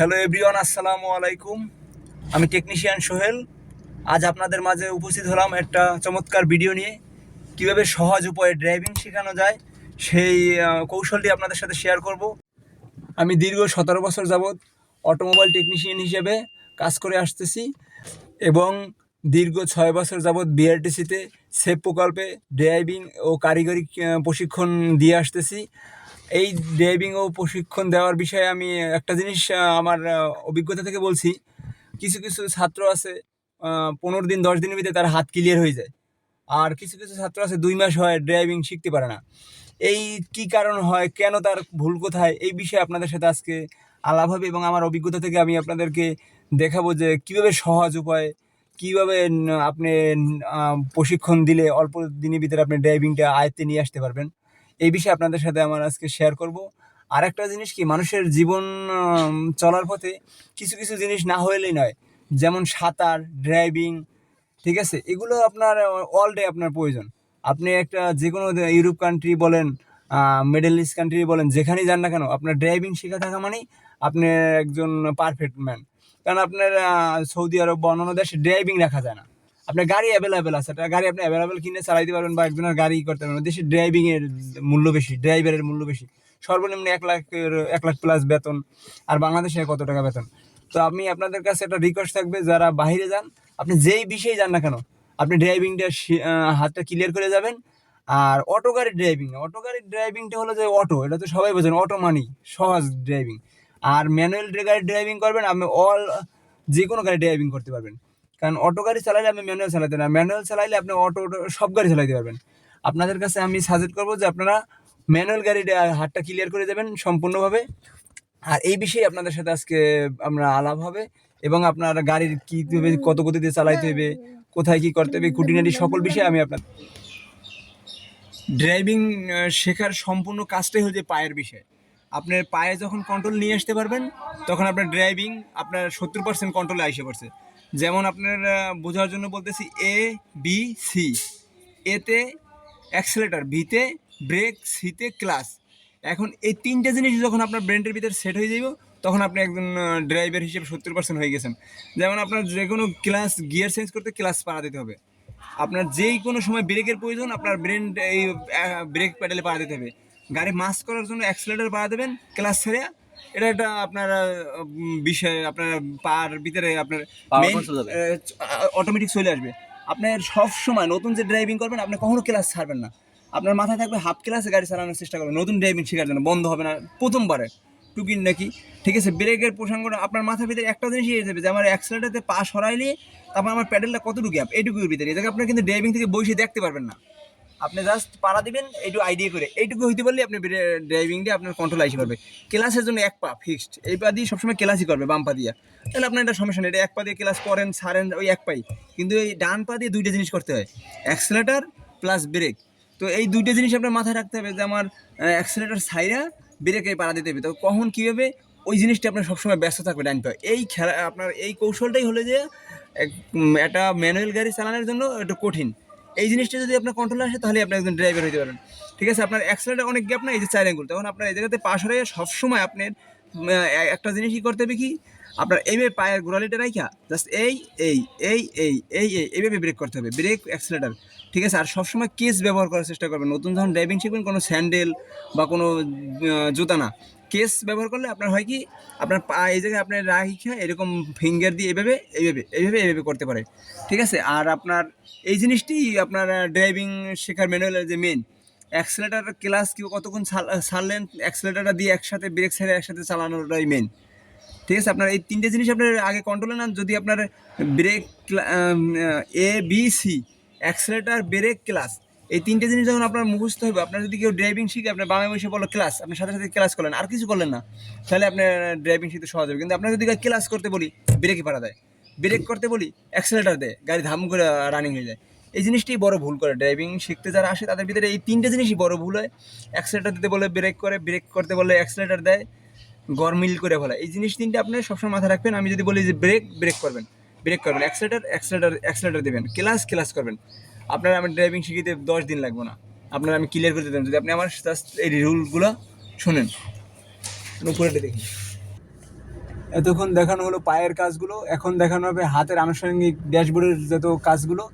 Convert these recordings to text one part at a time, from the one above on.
Hello everyone, আসসালামু আলাইকুম। আমি টেকনিশিয়ান সোহেল। আজ আপনাদের মাঝে উপস্থিত হলাম একটা চমৎকার ভিডিও নিয়ে। কীভাবে সহজ উপায়ে ড্রাইভিং শেখানো যায়, সেই কৌশলটি আপনাদের সাথে শেয়ার করব। আমি দীর্ঘ সতেরো বছর যাবৎ অটোমোবাইল টেকনিশিয়ান হিসেবে কাজ করে আসতেছি এবং দীর্ঘ ছয় বছর যাবৎ বিআরটিসিতে সেফ প্রকল্পে ড্রাইভিং ও কারিগরি প্রশিক্ষণ দিয়ে আসতেছি। এই ড্রাইভিং ও প্রশিক্ষণ দেওয়ার বিষয়ে আমি একটা জিনিস আমার অভিজ্ঞতা থেকে বলছি। কিছু কিছু ছাত্র আছে পনেরো দিন, দশ দিনের ভিতরে তার হাত ক্লিয়ার হয়ে যায়। আর কিছু কিছু ছাত্র আছে, দুই মাস হয় ড্রাইভিং শিখতে পারে না। এই কি কারণ হয়, কেন তার ভুল কোথায়, এই বিষয়ে আপনাদের সাথে আজকে আলাপ হবে এবং আমার অভিজ্ঞতা থেকে আমি আপনাদেরকে দেখাবো যে কীভাবে সহজ উপায়, কীভাবে আপনি প্রশিক্ষণ দিলে অল্প দিনের ভিতরে আপনি ড্রাইভিংটা আয়ত্তে নিয়ে আসতে পারবেন। এই বিষয়ে আপনাদের সাথে আমার আজকে শেয়ার করব। আর একটা জিনিস কি, মানুষের জীবন চলার পথে কিছু কিছু জিনিস না হলেই নয়। যেমন সাঁতার ড্রাইভিং ঠিক আছে? এগুলো আপনার অল ডে আপনার প্রয়োজন। আপনি একটা যে কোনো ইউরোপ কান্ট্রি বলেন মিডল ইস্ট কান্ট্রি বলেন, যেখানেই যান না কেন, আপনার ড্রাইভিং শেখা থাকা মানেই আপনি একজন পারফেক্ট ম্যান কারণ আপনার সৌদি আরব বা অন্যান্য দেশে ড্রাইভিং রাখা যায় না। আপনার গাড়ি অ্যাভেলেবেল আছে একটা গাড়ি আপনি অ্যাভেলেবেল কিনে চালাইতে পারবেন বা একজনের গাড়ি করতে পারবেন। দেশে ড্রাইভিংয়ের মূল্য বেশি ড্রাইভারের মূল্য বেশি। সর্বনিম্ন এক লাখের এক লাখ প্লাস বেতন, আর বাংলাদেশে কত টাকা বেতন? তো আমি আপনাদের কাছে একটা রিকোয়েস্ট থাকবে, যারা বাইরে যান, আপনি যেই বিষয়ে যান না কেন, আপনি ড্রাইভিংটা হাতটা ক্লিয়ার করে যাবেন। আর অটো গাড়ির ড্রাইভিং অটো গাড়ির ড্রাইভিংটা হলো যে অটো এটা তো সবাই বোঝেন অটো মানি সহজ ড্রাইভিং আর ম্যানুয়াল গাড়ির ড্রাইভিং করবেন, আপনি অল যে কোনো গাড়ি ড্রাইভিং করতে পারবেন। কারণ অটো গাড়ি চালাইলে আপনি ম্যানুয়াল চালাতে না। ম্যানুয়াল চালাইলে আপনি অটো সব গাড়ি চালাতে পারবেন। আপনাদের কাছে আমি সাজেস্ট করব যে আপনারা ম্যানুয়াল গাড়ি হাতটা ক্লিয়ার করে দেবেন সম্পূর্ণভাবে। আর এই বিষয়ে আপনাদের সাথে আজকে আমরা আলাপ হবে এবং আপনার গাড়ির কী হবে কত গতিতে চালাইতে হবে কোথায় কি করতে হবে খুঁটিনাটি সকল বিষয়ে আমি আপনার ড্রাইভিং শেখার সম্পূর্ণ কাজটাই হচ্ছে পায়ের বিষয়। আপনার পায়ে যখন কন্ট্রোল নিয়ে আসতে পারবেন তখন আপনার ড্রাইভিং আপনার সত্তর পার্সেন্ট কন্ট্রোলে এসে পড়ছে। যেমন আপনার বোঝার জন্য বলতেছি এ বি সি এতে অ্যাক্সেলেটার ভিতে ব্রেক সিতে ক্লাস এখন এই তিনটে জিনিস যখন আপনার ব্রেনের ভিতরে সেট হয়ে যাবে তখন আপনি একজন ড্রাইভার হিসেবে সত্তর পার্সেন্ট হয়ে গেছেন। যেমন আপনার যে কোনো ক্লাস গিয়ার চেঞ্জ করতে ক্লাস পাড়া দিতে হবে। আপনার যেই কোনো সময় ব্রেকের প্রয়োজন, আপনার ব্রেন এই ব্রেক প্যাডেলে পাড়া দিতে হবে। গাড়ি মাস্ক করার জন্য অ্যাক্সিলেটার পাড়া দেবেন ক্লাস ছেড়ে এটা একটা আপনার বিষয় আপনার পার ভিতরে আপনার। অটোমেটিক চলে আসবে। আপনার সব সময় নতুন যে ড্রাইভিং করবেন আপনি কখনো ক্লাস ছাড়বেন না। আপনার মাথায় থাকবে হাফ ক্লাসে গাড়ি চালানোর চেষ্টা করবেন নতুন ড্রাইভিং শেখার জন্য বন্ধ হবে না। প্রথমবারে টুকিন নাকি? ঠিক আছে ব্রেকের প্রসঙ্গটা আপনার মাথার ভিতরে একটা জিনিসই এসে যাবে যে আমার অ্যাক্সিলেটারতে পা সরাইলে তারপর আমার প্যাডেলটা কতটুকু গ্যাপ এইটুকুর ভিতরে। এটাকে আপনার কিন্তু ড্রাইভিং থেকে বসে দেখতে পারবেন না। আপনি জাস্ট পাড়া দিবেন এইটুকু আইডিয়া করে। এইটুকু হইতে পারলে আপনি ড্রাইভিংটা আপনার কন্ট্রোল আইসে করবে। ক্লাসের জন্য এক পা ফিক্সড এই পা দিয়ে সবসময় ক্লাসই করবে, বাম পা দিয়ে। তাহলে আপনার এটা সমস্যা নেই। এটা এক পা দিয়ে ক্লাস করেন সারেন ওই এক পাই। কিন্তু এই ডান পা দিয়ে দুইটা জিনিস করতে হয়। অ্যাক্সিলেটার প্লাস ব্রেক তো এই দুইটা জিনিস আপনার মাথায় রাখতে হবে যে আমার অ্যাক্সিলেটার সাইরা ব্রেকে পাড়া দিতে হবে। তো কখন কীভাবে ওই জিনিসটা আপনার সবসময় ব্যস্ত থাকবে ডান পা। এই খেলা, আপনার এই কৌশলটাই হলো যে এক- একটা ম্যানুয়াল গাড়ি চালানোর জন্য একটু কঠিন। এই জিনিসটা যদি আপনার কন্ট্রোলে আসে, তাহলে আপনি একজন ড্রাইভার হতে পারেন। ঠিক আছে? আপনার অ্যাক্সিলেটার অনেক গ্যাপ না? এই যে চার অ্যাঙ্গুল তখন আপনার এই জায়গাতে পাশ হয়ে সবসময় আপনার একটা জিনিস জিনিসই করতে হবে কি? আপনার এইভাবে পায়ের গোড়ালিটা রাখা জাস্ট এই এই এই এই এই এই, এইভাবে ব্রেক করতে হবে। ব্রেক অ্যাক্সিলেটার ঠিক আছে? আর সবসময় কেস ব্যবহার করার চেষ্টা করবেন। নতুন যখন ড্রাইভিং শিখবেন, কোনো স্যান্ডেল বা কোনো জুতা না। কেস ব্যবহার করলে আপনার হয় কি, আপনার পা এই জায়গায় আপনার রাখা এরকম ফিঙ্গার দিয়ে এভাবে, এইভাবে এইভাবে এইভাবে করতে পারে। ঠিক আছে? আর আপনার এই জিনিসটি আপনার ড্রাইভিং শেখার ম্যানুয়ালের যে মেন অ্যাক্সিলেটার ক্লাস কি কতক্ষণ ছাড়- ছাড়লেন অ্যাক্সিলেটারটা দিয়ে একসাথে ব্রেক ছেড়ে একসাথে চালানোটাই মেন ঠিক আছে? আপনার এই তিনটে জিনিস আপনার আগে কন্ট্রোলে নেন। যদি আপনার brake A B C accelerator brake clutch এই তিনটে জিনিস যখন আপনার মুখস্থ হবে আপনার যদি কেউ ড্রাইভিং শিখে, আপনার বামে বসে বলো ক্লাস আপনি সাথে সাথে ক্লাস করলেন, আর কিছু করলেন না, তাহলে আপনার ড্রাইভিং শিখতে সহজ হবে। কিন্তু আপনার যদি ক্লাস করতে বলি ব্রেকে পাড়া দেয়। ব্রেক করতে বলি অ্যাক্সিলেটার দেয়, গাড়ি ধাম করে রানিং হয়ে যায়। এই জিনিসটি বড় ভুল করে। ড্রাইভিং শিখতে যারা আসে, তাদের ভিতরে এই তিনটে জিনিসই বড় ভুল হয়। অ্যাক্সিলেটার দিতে বলে ব্রেক করে ব্রেক করতে বলে অ্যাক্সিলেটার দেয় গরমিল করে ফেলা এই জিনিস তিনটে আপনি সবসময় মাথায় রাখবেন। আমি যদি বলি যে ব্রেক ব্রেক করবেন ব্রেক করবেন। অ্যাক্সিলেটার অ্যাক্সিলেটার অ্যাক্সিলেটার দেবেন। ক্লাস ক্লাস করবেন। আপনার আমি ড্রাইভিং শিখিতে দশ দিন লাগবে না। আপনার আমি ক্লিয়ার করে দেবেন যদি আপনি আমার এই রুলগুলো শুনেন। উপরেটা দেখি। এতক্ষণ দেখানো হলো পায়ের কাজগুলো, এখন দেখানো হবে হাতের আনুষঙ্গিক ড্যাশবোর্ডের যত কাজগুলো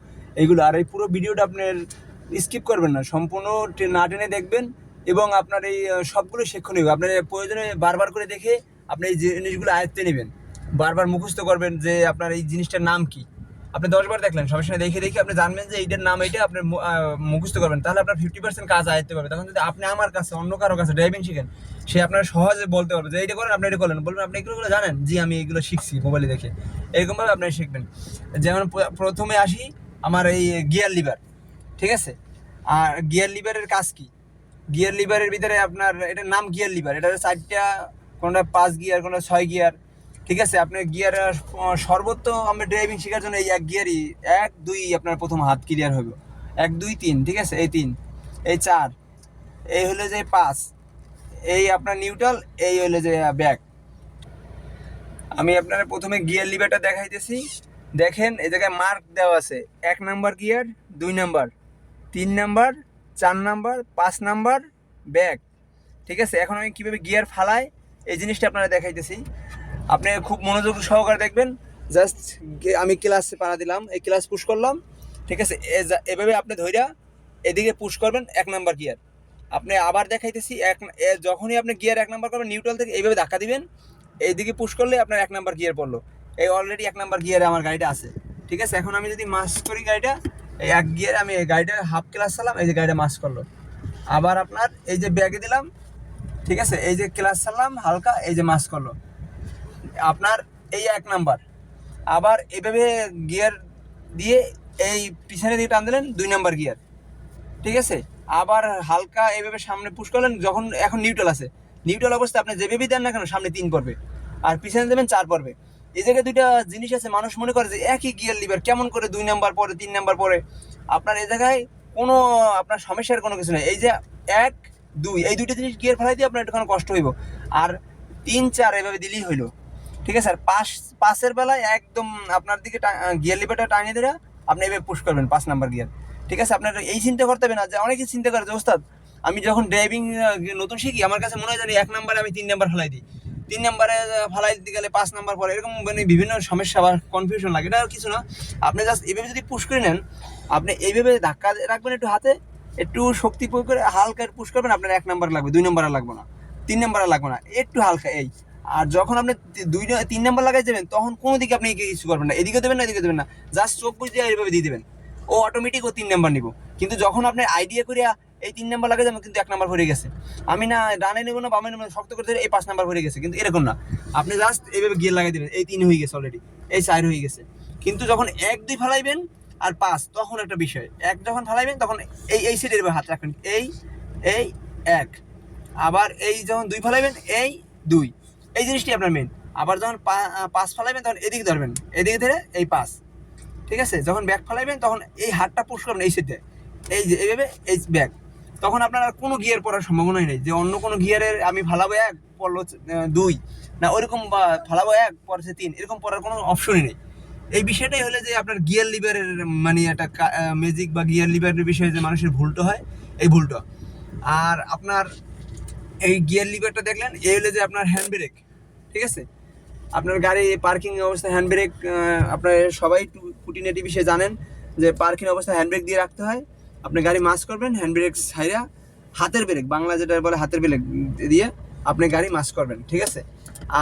এইগুলো আর এই পুরো ভিডিওটা আপনার স্কিপ করবেন না। সম্পূর্ণ না টেনে দেখবেন এবং আপনার এই সবগুলো শিক্ষণীয়। আপনার প্রয়োজনে বারবার করে দেখে আপনি এই জিনিসগুলো আয়ত্তে নেবেন। বারবার মুখস্থ করবেন যে আপনার এই জিনিসটার নাম কি। আপনি দশবার দেখলেন, সবার সময় দেখে দেখে আপনি জানবেন যে এইটার নাম এইটা আপনি মুখস্থ করবেন। তাহলে আপনার ফিফটি পার্সেন্ট কাজ আয়ত্তে পারবে। তখন যদি আপনি আমার কাছে, অন্য কারও কাছে ড্রাইভিং শিখেন, সে আপনার সহজে বলতে পারবে যে এইটা করেন, আপনি এটা করলেন। বলবেন, আপনি এগুলো জানেন? জি, আমি এগুলো শিখছি মোবাইলে দেখে। এরকমভাবে আপনি শিখবেন। যেমন প্রথমে আসি আমার এই গিয়ার লিভার ঠিক আছে? আর গিয়ার লিভারের কাজ কি? গিয়ার লিভারের ভিতরে আপনার, এটার নাম গিয়ার লিভার এটা চারটা, কোনটা পাঁচ গিয়ার কোনটা ছয় গিয়ার ঠিক আছে, আপনার গিয়ার সর্বোচ্চ আমরা ড্রাইভিং শেখার জন্য এই এক গিয়ারই এক, দুই আপনার প্রথম হাত ক্লিয়ার হবে। এক, দুই, তিন, ঠিক আছে? এই তিন, এই চার, এই হলো যে পাঁচ, এই আপনার নিউট্রাল এই হলো যে ব্যাক আমি আপনার প্রথমে গিয়ার লিভারটা দেখাইতেছি। দেখেন, এই জায়গায় মার্ক দেওয়া আছে। এক নাম্বার গিয়ার দুই নাম্বার তিন নাম্বার চার নাম্বার পাঁচ নাম্বার ব্যাক ঠিক আছে? এখন আমি কীভাবে গিয়ার ফালাই, এই জিনিসটা আপনারা দেখাইতেছি। আপনি খুব মনোযোগ সহকারে দেখবেন। জাস্ট আমি ক্লাসে পাড়া দিলাম, এই ক্লাস পুশ করলাম, ঠিক আছে? এভাবে আপনি ধৈরা এদিকে পুশ করবেন, এক নাম্বার গিয়ার আপনি আবার দেখাইতেছি, এক যখনই আপনি গিয়ার এক নাম্বার করবেন নিউট্রাল থেকে এইভাবে ধাক্কা দিবেন, এইদিকে পুশ করলে আপনার এক নাম্বার গিয়ার পড়ল। এই অলরেডি এক নাম্বার গিয়ারে আমার গাড়িটা আছে, ঠিক আছে? এখন আমি যদি মাস করি গাড়িটা, এই এক গিয়ারে আমি এই গাড়িটা হাফ ক্লাস চালাম, এই যে গাড়িটা মাস করল। আবার আপনার এই যে ব্যাগে দিলাম, ঠিক আছে? এই যে ক্লাস চালাম, হালকা এই যে মাস করল। আপনার এই এক নাম্বার। আবার এভাবে গিয়ার দিয়ে এই পিছনে দিয়ে টান দিলেন দুই নাম্বার গিয়ার ঠিক আছে? আবার হালকা এভাবে সামনে পুশ করলেন, যখন এখন নিউট্রাল আছে। নিউট্রাল অবস্থায় আপনি যেভাবেই দেন না কেন, সামনে তিন পড়বে। আর পিছনে দেবেন চার পড়বে। এই জায়গায় দুইটা জিনিস আছে, মানুষ মনে করে যে একই গিয়ার লিভার কেমন করে দুই নাম্বার পরে তিন নাম্বার পরে আপনার এই জায়গায় কোনো, আপনার সমস্যার কোনো কিছু নেই। এই যে এক, দুই, এই দুইটা জিনিস গিয়ার ফেলাই দিয়ে আপনার একটুখানি কষ্ট হইব। আর তিন, চার এভাবে দিলেই হইল। ঠিক আছে? আর পাঁচ পাঁচের বেলায় একদম আপনার দিকে গিয়ার লিভারটা টানিয়ে দিলে আপনি এভাবে পুশ করবেন, পাঁচ নাম্বার গিয়ার। ঠিক আছে? আপনার এই চিন্তা করতে হবে না যে অনেকে চিন্তা করে যে, ওস্তাদ, আমি যখন ড্রাইভিং নতুন শিখি, আমার কাছে মনে হয় জানি এক নাম্বারে আমি তিন নাম্বার ফেলাই দিই। তিন নাম্বারে ফেলাই দিতে গেলে পাঁচ নাম্বার পরে এরকম মানে বিভিন্ন সমস্যা বা কনফিউশন লাগে। এটা আর কিছু না। আপনি জাস্ট এইভাবে যদি পুশ করে নেন, আপনি এইভাবে ধাক্কা রাখবেন একটু হাতে, একটু শক্তি প্রয়োগ করে হালকা পুশ করবেন, আপনার এক নাম্বার লাগবে, দুই নাম্বার লাগবে না। তিন নাম্বার লাগবে না। একটু হালকা, এই। আর যখন আপনি দুই তিন নাম্বার লাগাই যাবেন তখন কোনো দিকে আপনি কিছু করবেন না। এদিকে দেবেন না এদিকে দেবেন না। জাস্ট চোখ বুঝে এইভাবে দিয়ে দেবেন। ও অটোমেটিক ও তিন নাম্বার নিব। কিন্তু যখন আপনি আইডিয়া করিয়া এই তিন নাম্বার লাগাই যাবেন কিন্তু এক নাম্বার ভরে গেছে। আমি না ডানে নেব না, বামে নেব শক্ত করে এই পাঁচ নাম্বার ভরে গেছে। কিন্তু এরকম না। আপনি জাস্ট এইভাবে গিয়ে লাগাই দেবেন। এই তিন হয়ে গেছে অলরেডি এই চার হয়ে গেছে। কিন্তু যখন এক, দুই ফালাইবেন আর পাঁচ, তখন একটা বিষয়। এক যখন ফালাইবেন, তখন এই এই সাইডের হাত রাখবেন। এই এই, এক। আবার এই যখন দুই ফালাইবেন, এই দুই। এই জিনিসটি আপনার মেন আবার যখন পা- আহ, ফালাইবেন তখন এদিকে ধরবেন। এদিকে ধরে এই পাঁচ ঠিক আছে? যখন ব্যাগ ফালাইবেন তখন এই হাতটা পুশ করবেন এই সাইডে এই যে এইভাবে এই ব্যাগ তখন আপনার আর কোনো গিয়ার পড়ার সম্ভাবনাই নেই। যে অন্য কোনো গিয়ারের আমি ফালাবো এক পড়ল দুই। না ওইরকম বা ফালাবো এক পড়ছে তিন। এরকম পড়ার কোনো অপশনই নেই। এই বিষয়টাই হলে যে আপনার গিয়ার লিভারের মানে একটা ম্যাজিক বা গিয়ার লিভারের বিষয়ে যে মানুষের ভুলটা হয় এই ভুলটা। আর আপনার এই গিয়ার লিভারটা দেখলেন এই হলে যে আপনার হ্যান্ড ব্রেক ঠিক আছে? আপনার গাড়ি পার্কিং অবস্থায় হ্যান্ড ব্রেক আপনার সবাই টু- খুঁটিনাটি বিষয়ে জানেন যে পার্কিং অবস্থায় হ্যান্ড ব্রেক দিয়ে রাখতে হয়। আপনি গাড়ি মাস করবেন হ্যান্ড ব্রেক ছাইরা হাতের ব্রেক বাংলা যেটা বলে হাতের ব্রেক দিয়ে আপনি গাড়ি মাস করবেন ঠিক আছে?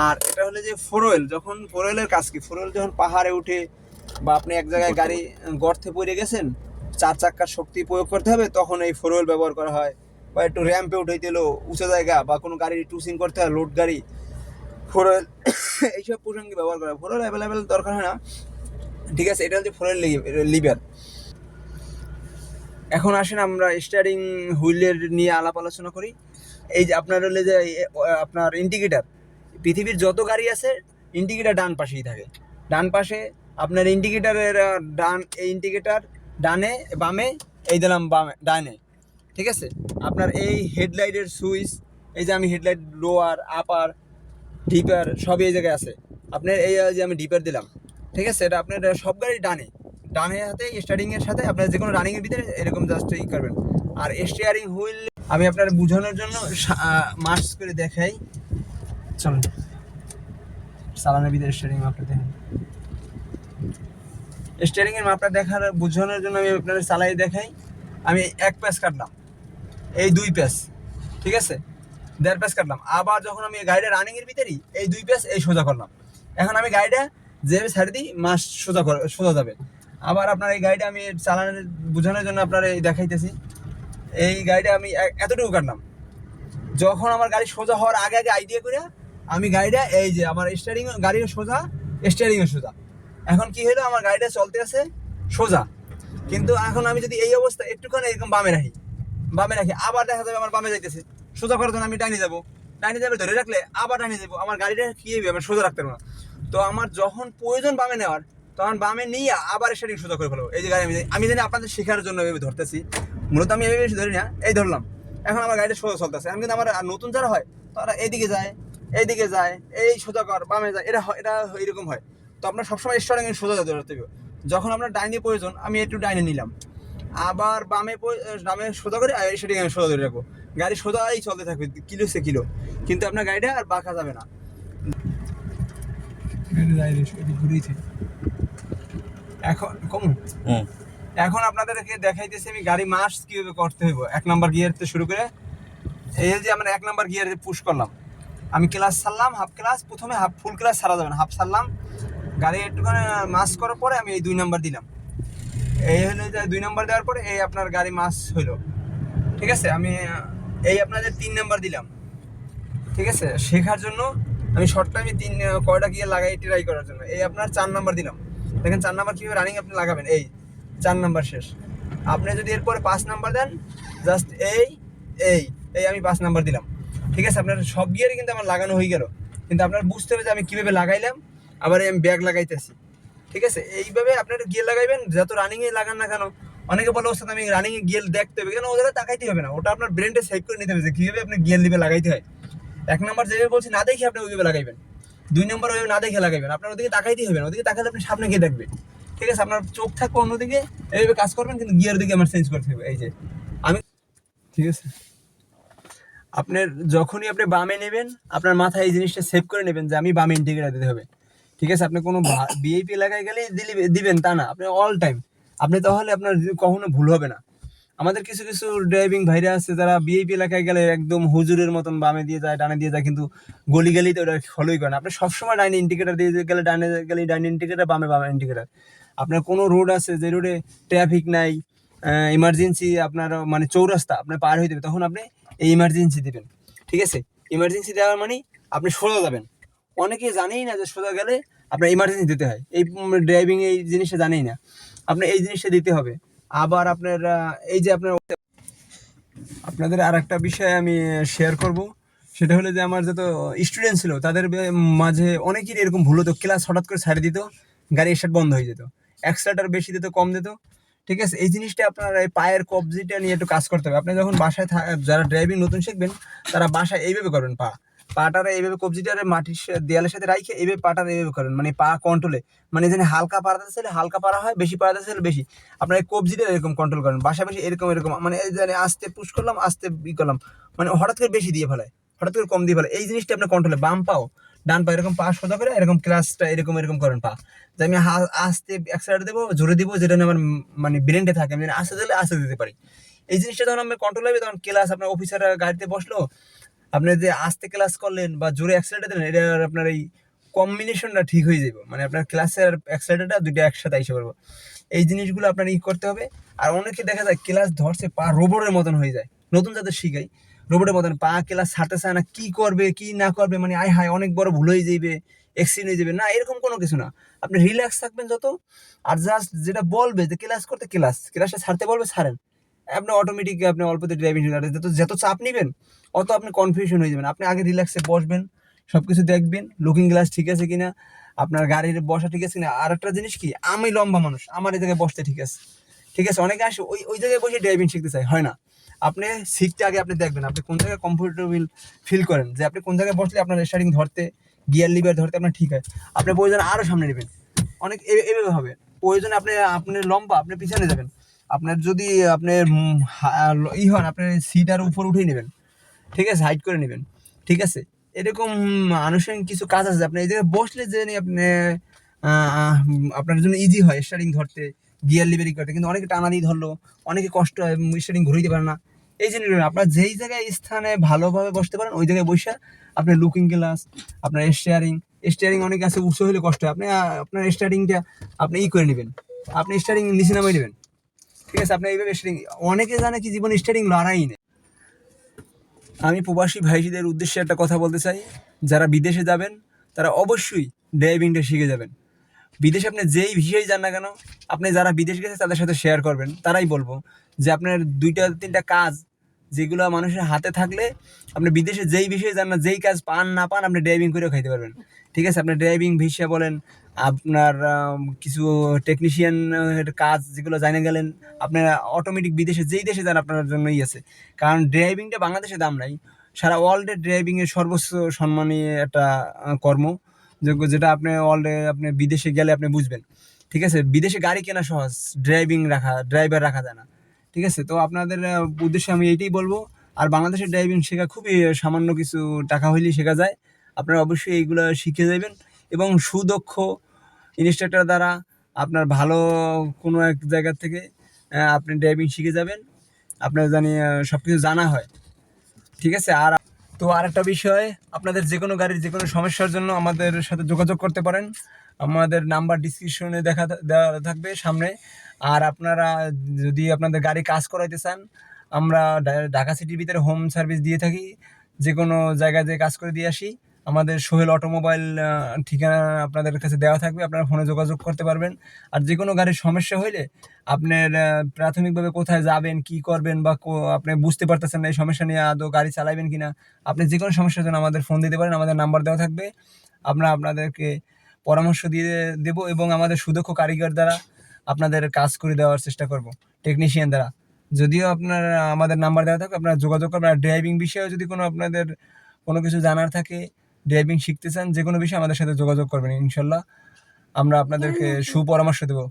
আর এটা হলো যে ফোর ওয়েল যখন ফোর ওয়েলের কাজ কি? ফোর ওয়েল যখন পাহাড়ে উঠে বা আপনি এক জায়গায় গাড়ি গর্তে পড়ে গেছেন চার চাক্কার শক্তি প্রয়োগ করতে হবে তখন এই ফোর ওয়েল ব্যবহার করা হয়। বা একটু র্যাম্পে উঠাইতে এলো উঁচু জায়গা বা কোনো গাড়ি টুসিং করতে হয় লোড গাড়ি ফোর এইসব প্রসঙ্গে ব্যবহার করা ফোর ওয়েল অ্যাভেলেবেল দরকার হয় না। ঠিক আছে, এটা হচ্ছে ফোর ওয়েল লিভার এখন আসেন আমরা স্টারিং হুইলের নিয়ে আলাপ আলোচনা করি। এই যে আপনার হলে যে আপনার ইন্ডিকেটার পৃথিবীর যত গাড়ি আছে ইন্ডিকেটার ডান পাশেই থাকে। ডান পাশে আপনার ইন্ডিকেটারের ডান, এই ইন্ডিকেটার ডানে, বামে, এই দিলাম বামে, ডানে। ঠিক আছে? আপনার এই হেডলাইটের সুইচ এই যে আমি হেডলাইট লোয়ার আপার ডিপার সবই এই জায়গায় আছে। আপনার এই যে আমি ডিপার দিলাম, ঠিক আছে? এটা আপনার সব গাড়ি ডানে। ডানে হাতে স্টারিংয়ের সাথে, আপনার যে কোনো রানিংয়ের ভিতরে এরকম জাস্ট ই করবেন। আর স্টিয়ারিং হুইল আমি আপনার বোঝানোর জন্য মার্চ করে দেখাই। চলুন। চালানোর ভিতরে স্টিয়ারিং মাপটা দেখেন। স্টিয়ারিং এর মাপটা দেখার, বোঝানোর জন্য আমি আপনাদের চালাই দেখাই। আমি এক প্যাচ কাটলাম। এই দুই প্যাচ ঠিক আছে? দেড় প্যাচ কাটলাম। আবার যখন আমি গাড়িটা রানিং এর ভিতরেই এই দুই প্যাচ এই সোজা করলাম। এখন আমি গাড়িটা যেভাবে ছাড়ে দিই মাস সোজা করে সোজা যাবে। আবার আপনার এই গাড়িটা আমি চালানোর, বোঝানোর জন্য আপনার এই দেখাইতেছি। এই গাড়িটা আমি এতটুকু কাটলাম। যখন আমার গাড়ি সোজা হওয়ার আগে আগে আইডিয়া করে আমি গাড়িটা এই যে আমার স্টিয়ারিং গাড়িও সোজা স্টিয়ারিংও সোজা। এখন কি হলো? আমার গাড়িটা চলতে আছে সোজা। কিন্তু এখন আমি যদি এই অবস্থা একটুখানি এরকম বামে রাখি বামে রাখি, আবার দেখা যাবে আমার বামে যাইতেছে। সোজা করার জন্য আমি ডাইনে যাব। ডাইনে যাবে ধরে রাখলে আবার ডাইনে যাব। আমার গাড়িটা কি হবে আমার সোজা রাখতে পারব না। তো আমার যখন প্রয়োজন বামে নেওয়ার, তখন বামে নিয়ে আবার স্টার্টিং সোজা করে ফেলব। এই যে গাড়ি আমি আমি জানি আপনাদের শেখার জন্য এভাবে ধরতেছি। মূলত আমি এভাবে বেশি ধরি না, এই ধরলাম। এখন আমার গাড়িটা সোজা চলতেছে। আমি কিন্তু আমার নতুন যারা হয়, তারা এইদিকে যায় এইদিকে যায়, এই সোজা কর, বামে যায়। এটা এটা এরকম হয়। তো আপনার সবসময় স্টার্টিং সোজা ধরতে হবে। যখন আপনার ডাইনে প্রয়োজন, আমি একটু ডাইনে নিলাম। আবার বামে বামে সোজা করে আর সেটাকে আমি সোজা ধরে রাখব। গাড়ি সোজাই চলতে থাকবে কিলো সে কিলো। কিন্তু আপনার গাড়িটা আর বাঁকা যাবে না। এখন কম। এখন আপনাদেরকে দেখাইতেছি আমি গাড়ি মাস কীভাবে করতে হইব। এক নাম্বার গিয়ার থেকে শুরু করে এই যে আমরা এক নাম্বার গিয়ারে পুশ করলাম। আমি ক্লাস ছাড়লাম হাফ ক্লাস প্রথমে হাফ ফুল ক্লাস ছাড়া যাবে না। হাফ ছাড়লাম। গাড়ি একটুখানি মাস করার পরে আমি এই দুই নাম্বার দিলাম। এই হলো যে দুই নাম্বার দেওয়ার পরে এই আপনার গাড়ি মাস হইল। ঠিক আছে? আমি, এই আপনাদের তিন নাম্বার দিলাম। ঠিক আছে? শেখার জন্য আমি শর্ট টাইমে তিন, কয়টা গিয়ে লাগাই ট্রাই করার জন্য। এই আপনার চার নাম্বার দিলাম। দেখেন, চার নাম্বার কীভাবে রানিং আপনি লাগাবেন? এই চার নাম্বার শেষ। আপনি যদি এরপরে পাঁচ নাম্বার দেন জাস্ট এই এই এই আমি পাঁচ নাম্বার দিলাম। ঠিক আছে? আপনার সব গিয়ারই কিন্তু আমার লাগানো হয়ে গেল। কিন্তু আপনার বুঝতে হবে যে আমি কীভাবে লাগাইলাম। আবার আমি ব্যাগ লাগাইতেছি। ঠিক আছে? এইভাবে আপনার গিয়ার লাগাইবেন, যত রানিংয়ে লাগান না কেন, অনেকে বলে, ওস্তাদ, আমি রানিংয়ে গিয়ার দেখতে হবে। কেন? ওদের তাকাইতে হবে না। ওটা আপনার ব্রেনটা সেভ করে নিতে হবে যে, কীভাবে আপনি গিয়ার লিভে লাগাইতে হয়। এক নম্বর যেভাবে বলছি, না দেখে আপনি ওইভাবে লাগাইবেন। দুই নম্বর, ওইভাবে না দেখে লাগাইবেন। আপনার ওদিকে তাকাইতেই হবে না। ওদিকে তাকালে আপনি সামনে গিয়ে দেখবেন। ঠিক আছে? আপনার চোখ থাকবে অন্যদিকে, এইভাবে কাজ করবেন, কিন্তু গিয়ার দিকে আমার চেঞ্জ করতে হবে। এই যে, আমি ঠিক আছে? আপনার যখনই আপনি বামে নেবেন, আপনার মাথায় এই জিনিসটা সেভ করে নেবেন যে, আমি বামে ইন্টিগ্রেট দিতে হবে। ঠিক আছে? আপনি কোনো বিএপি এলাকায় গেলেই দিবেন, তা না। আপনি অল টাইম আপনি তাহলে আপনার কখনো ভুল হবে না। আমাদের কিছু কিছু ড্রাইভিং ভাইরা আছে যারা বিএপি এলাকায় গেলে একদম হুজুরের মতন বামে দিয়ে যায়, ডানে দিয়ে যায়, কিন্তু গলি গলিতে ওটা ফলোই করে না। আপনি সবসময় ডাইনে ইন্ডিকেটার দিয়ে গেলে ডানে গেলে ডাইনে ইন্ডিকেটার বামে বামে ইন্ডিকেটার আপনার কোনো রোড আছে যে রোডে ট্রাফিক নাই ইমার্জেন্সি আপনার মানে চৌরাস্তা আপনি পার হয়ে দেবে তখন আপনি এই ইমার্জেন্সি দেবেন। ঠিক আছে? ইমার্জেন্সি দেওয়ার মানে আপনি সোজা যাবেন। অনেকে জানেই না যে সোজা গেলে আপনার ইমার্জেন্সি দিতে হয়। এই ড্রাইভিং এই জিনিসটা জানেই না। আপনি এই জিনিসটা দিতে হবে। আবার আপনার এই যে আপনার আপনাদের আর একটা বিষয় আমি শেয়ার করব। সেটা হলো যে আমার যত স্টুডেন্ট ছিল, তাদের মাঝে অনেকেরই এরকম ভুল হতো। ক্লাস হঠাৎ করে ছাড়ে দিত, গাড়ি স্টার্ট বন্ধ হয়ে যেত। এক্সট্রাটার বেশি দিত, কম দিত। ঠিক আছে? এই জিনিসটা আপনার এই পায়ের কবজিটা নিয়ে একটু কাজ করতে হবে। আপনি যখন বাসায় যারা ড্রাইভিং নতুন শিখবেন, তারা বাসায় এইভাবে করবেন, পা। পাটারে এইভাবে কবজিটারে মাটির দেয়ালের সাথে রাখে এইভাবে পাটারে এইভাবে করেন। মানে পা কন্ট্রোলে মানে যেখানে হালকা পাড়াতে চাইলে হালকা পাড়া হয়, বেশি পাড়াতে চাইলে বেশি। আপনার এই কবজিটা এরকম কন্ট্রোল করেন। বেশি এরকম এরকম মানে আস্তে পুশ করলাম, আস্তে ই করলাম। মানে হঠাৎ করে বেশি দিয়ে ফেলায়। হঠাৎ করে কম দিয়ে ফেলে এই জিনিসটা আপনার কন্ট্রোলে বাম পাও, ডান পা এরকম পা সোজা করে এরকম ক্লাসটা এরকম এরকম করেন পা। যে আমি আস্তে অ্যাক্সিলারেট দেবো, জোরে দিব, যেটা আমার মানে ব্রেনটে থাকে। আমি আস্তে দিলে আস্তে দিতে পারি। এই জিনিসটা যখন আমি কন্ট্রোল হবে, তখন ক্লাস আপনার অফিসার গাড়িতে বসল আপনি যে আস্তে ক্লাস করলেন বা জোরে অ্যাক্সিলেটার দিলেন, এটা আপনার এই কম্বিনেশনটা ঠিক হয়ে যাবে। মানে আপনার ক্লাসের অ্যাক্সিলেটারটা দুইটা একসাথে আইসে পারব এই জিনিসগুলো আপনার ই করতে হবে। আর অনেকে দেখা যায় ক্লাস ধরছে পা রোবটের মতন হয়ে যায়। নতুন যাদের শিখাই রোবটের মতন পা ক্লাস ছাড়তে চায় না, কী করবে, কি না করবে মানে আয় হায়, অনেক বড় ভুল হয়ে যাবে এক্সিডেন্ট হয়ে যাবে। না, এরকম কোনো কিছু না। আপনি রিল্যাক্স থাকবেন যত, আর জাস্ট যেটা বলবে যে ক্লাস করতে ক্লাস ক্লাসটা ছাড়তে বলবে, ছাড়েন। আপনি অটোমেটিক আপনি অল্পতে ড্রাইভিং যত যত চাপ নেবেন, অত আপনি কনফিউশন হয়ে যাবেন। আপনি আগে রিল্যাক্সে বসবেন সব কিছু দেখবেন লুকিং গ্লাস ঠিক আছে কিনা, আপনার গাড়ির বসা ঠিক আছে কিনা। আর একটা জিনিস কি, আমি লম্বা মানুষ, আমার এই জায়গায় বসতে ঠিক আছে। ঠিক আছে, অনেকে আসে, ওই ওই জায়গায় বসে ড্রাইভিং শিখতে চাই হয় না। আপনি সিটটা আগে আপনি দেখবেন, আপনি কোন জায়গায় কমফোর্টেবল ফিল করেন, যে আপনি কোন জায়গায় বসলে আপনার স্টার্টিং ধরতে গিয়ার লিভার ধরতে আপনার ঠিক হয়। আপনি প্রয়োজন আরও সামনে নেবেন। অনেক এভাবে হবে। প্রয়োজনে আপনি আপনি লম্বা, আপনি পিছনে যাবেন। আপনার যদি, আপনার ই হন, আপনার সিট আর উপর উঠেই নেবেন। ঠিক আছে? হাইট করে নেবেন। ঠিক আছে? এরকম আনুষঙ্গিক কিছু কাজ আছে আপনি এই জায়গায় বসলে যে আপনি আপনার জন্য ইজি হয় স্টারিং ধরতে গিয়ার লিভারি করতে। কিন্তু অনেকে টানা দিয়ে ধরলো, অনেকে কষ্ট হয় স্টারিং ঘুরে দিতে পারে না। এই জন্য আপনার যেই জায়গায় স্থানে ভালোভাবে বসতে পারেন, ওই জায়গায় বসে আপনার লুকিং গ্লাস আপনার স্টিয়ারিং স্টিয়ারিং অনেকে আছে, উঁচু হলে কষ্ট হয়। আপনি আপনার স্টারিংটা আপনি ই করে নেবেন। আপনি স্টারিং নিচে নামাই নেবেন। ঠিক আছে, আপনি এইভাবে স্টারিং অনেকে জানে কি জীবনে স্টারিং লড়াই নেই। আমি প্রবাসী ভাইদের উদ্দেশ্যে একটা কথা বলতে চাই, যারা বিদেশে যাবেন, তারা অবশ্যই ড্রাইভিংটা শিখে যাবেন। বিদেশে আপনি যেই বিষয়ে যান না কেন, আপনি যারা বিদেশ গেছে তাদের সাথে শেয়ার করবেন। তারাই বলব যে আপনার দুইটা, তিনটা কাজ, যেগুলো মানুষের হাতে থাকলে আপনি বিদেশে যেই বিষয়ে যান না, যেই কাজ পান না পান, আপনি ড্রাইভিং করেও খাইতে পারবেন। ঠিক আছে, আপনি ড্রাইভিং ভিসা বলেন আপনার কিছু টেকনিশিয়ান কাজ যেগুলো জানে গেলেন, আপনার অটোমেটিক বিদেশে, যেই দেশে যান আপনার জন্যই আছে। কারণ ড্রাইভিংটা বাংলাদেশে দাম নাই সারা ওয়ার্ল্ডে ড্রাইভিংয়ের সর্বোচ্চ সম্মানী একটা কর্ম যেটা আপনি ওয়ার্ল্ডে আপনি বিদেশে গেলে আপনি বুঝবেন। ঠিক আছে? বিদেশে গাড়ি কেনা সহজ ড্রাইভিং রাখা ড্রাইভার রাখা যায় না। ঠিক আছে? তো আপনাদের উদ্দেশ্যে আমি এইটাই বলব। আর বাংলাদেশের ড্রাইভিং শেখা খুবই সামান্য কিছু টাকা হইলেই শেখা যায়। আপনারা অবশ্যই এইগুলো শিখে যাবেন। এবং সুদক্ষ ইনস্ট্রাক্টর দ্বারা আপনার ভালো কোনো এক জায়গা থেকে আপনি ড্রাইভিং শিখে যাবেন। আপনার জানি সব কিছু জানা হয়। ঠিক আছে? আর তো আর একটা বিষয়, আপনাদের যে কোনো গাড়ির যে কোনো সমস্যার জন্য আমাদের সাথে যোগাযোগ করতে পারেন। আমাদের নাম্বার ডিসক্রিপশনে দেখা দেওয়া থাকবে সামনে। আর আপনারা যদি আপনাদের গাড়ি কাজ করাইতে চান, আমরা ঢাকা সিটির ভিতরে হোম সার্ভিস দিয়ে থাকি। যে কোনো জায়গায় যে কাজ করে দিয়ে আসি। আমাদের সোহেল অটোমোবাইল ঠিকানা আপনাদের কাছে দেওয়া থাকবে। আপনারা ফোনে যোগাযোগ করতে পারবেন। আর যে কোনো গাড়ির সমস্যা হইলে আপনার প্রাথমিকভাবে কোথায় যাবেন, কি করবেন বা কো- আপনি বুঝতে পারতেছেন না এই সমস্যা নিয়ে আদৌ গাড়ি চালাবেন কিনা, আপনি যে কোনো সমস্যার জন্য আমাদের ফোন দিতে পারেন। আমাদের নাম্বার দেওয়া থাকবে। আমরা আপনাদেরকে পরামর্শ দিয়ে দেব এবং আমাদের সুদক্ষ কারিগর দ্বারা আপনাদের কাজ করে দেওয়ার চেষ্টা করব টেকনিশিয়ান দ্বারা। যদিও আপনার, আমাদের নাম্বার দেওয়া থাকে আপনারা যোগাযোগ করবেন। আর ড্রাইভিং বিষয়ে যদি কোনো আপনাদের কোনো কিছু জানার থাকে ড্রাইভিং শিখতে চান যে কোনো বিষয়ে আমাদের সাথে যোগাযোগ করবেন ইনশাল্লাহ। আমরা আপনাদেরকে সুপরামর্শ দেবো।